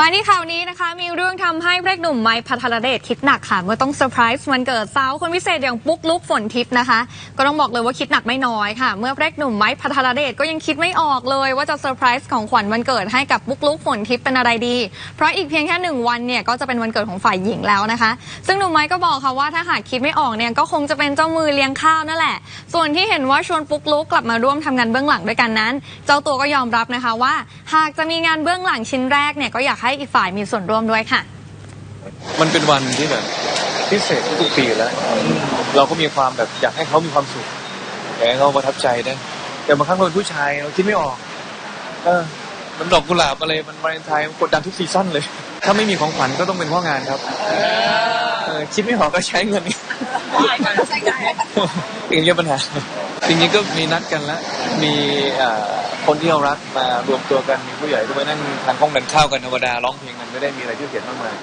มาที่ข่าวนี้นะคะ มีเรื่องทำให้พระเอกหนุ่มไม้พัทรเดชคิดหนักค่ะเมื่อต้องเซอร์ไพรส์วันเกิดสาวคนพิเศษอย่างปุ๊กลุกฝนทิพย์นะคะ ก็ต้องบอกเลยว่าคิดหนักไม่น้อยค่ะ เมื่อพระเอกหนุ่มไม้พัทรเดชก็ยังคิดไม่ออกเลยว่าจะเซอร์ไพรส์ของขวัญวันเกิดให้กับปุ๊กลุกฝนทิพย์เป็นอะไรดี เพราะอีกเพียงแค่หนึ่งวันเนี่ยก็จะเป็นวันเกิดของฝ่ายหญิงแล้วนะคะ ซึ่งหนุ่มไม้ก็บอกค่ะว่าถ้าหากคิดไม่ออกเนี่ยก็คงจะเป็นเจ้ามือเลี้ยงข้าวนั่นแหละ ส่วนที่เห็นว่าชวนปุ๊กลุกกลับมาร่วมทำงานเบื้องหลังด้วยกันนั้น เจ้าตัวก็ยอมรับนะคะว่าหากจะมีงานเบื้องหลังชิ้นแรกเนี่ยก็อยากให้อีกฝ่ายมีส่วนร่วมด้วยค่ะ มันเป็นวันที่แบบพิเศษทุกๆปีอยู่แล้ว เราก็มีความแบบอยากให้เขามีความสุขอยากให้เขาประทับใจนะแต่บางครั้งเราเป็นผู้ชายเราคิดไม่ออก เออ มันดอกกุหลาบอะไรมันวาเลนไทน์มันกดดันทุกซีซั่นเลย ถ้าไม่มีของขวัญก็ต้องเป็นเพ่องานครับเออคิดไม่ออกก็ใช้เงินถึงจะปัญหา จริงๆก็มีนัดกันแล้ว มีคนที่เรารักมารวมตัวกันมีผู้ใหญ่ด้วยนั่งทานข้องกันข้าวกันธรรมดาร้องเพลงกันไม่ได้มีอะไรที่เขียนมากมาย